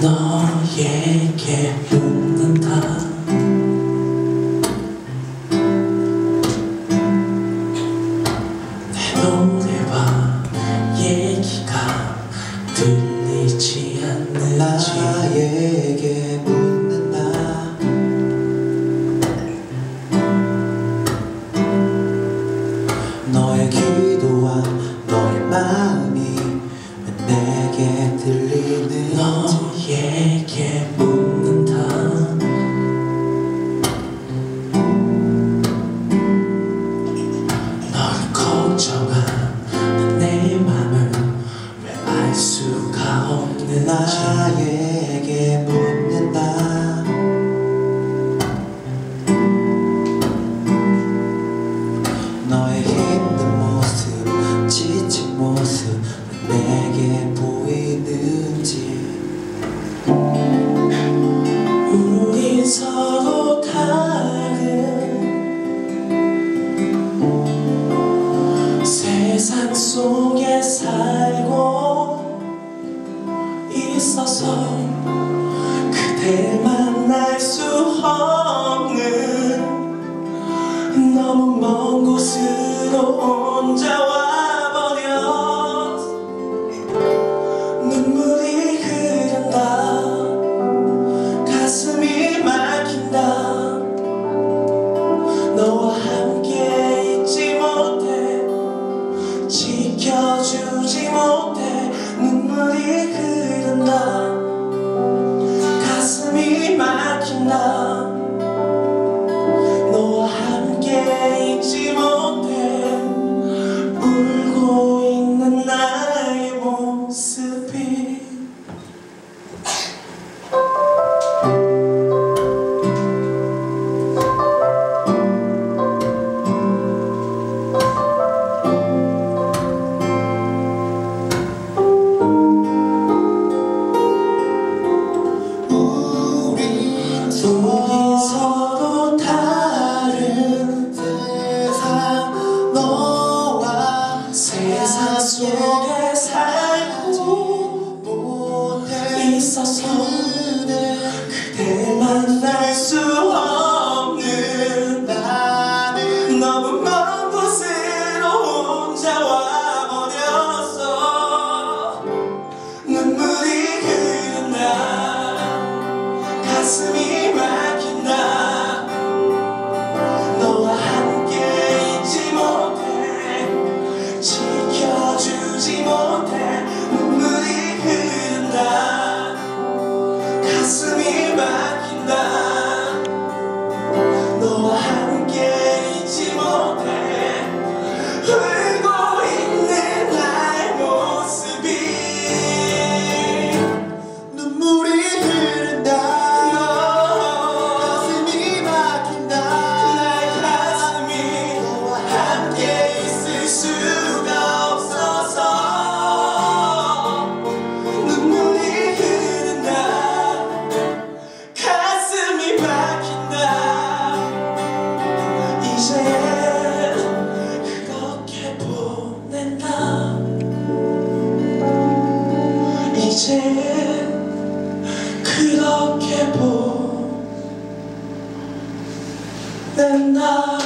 너에게 묻는다 나 없는 나에게 묻는다. 너의 힘든 모습 지친 모습 내게 보이는지. 우리 서로 다른 세상 속에 살 없어 그댈 만날 수 없는 너무 먼 곳으로 그렇게 보낸다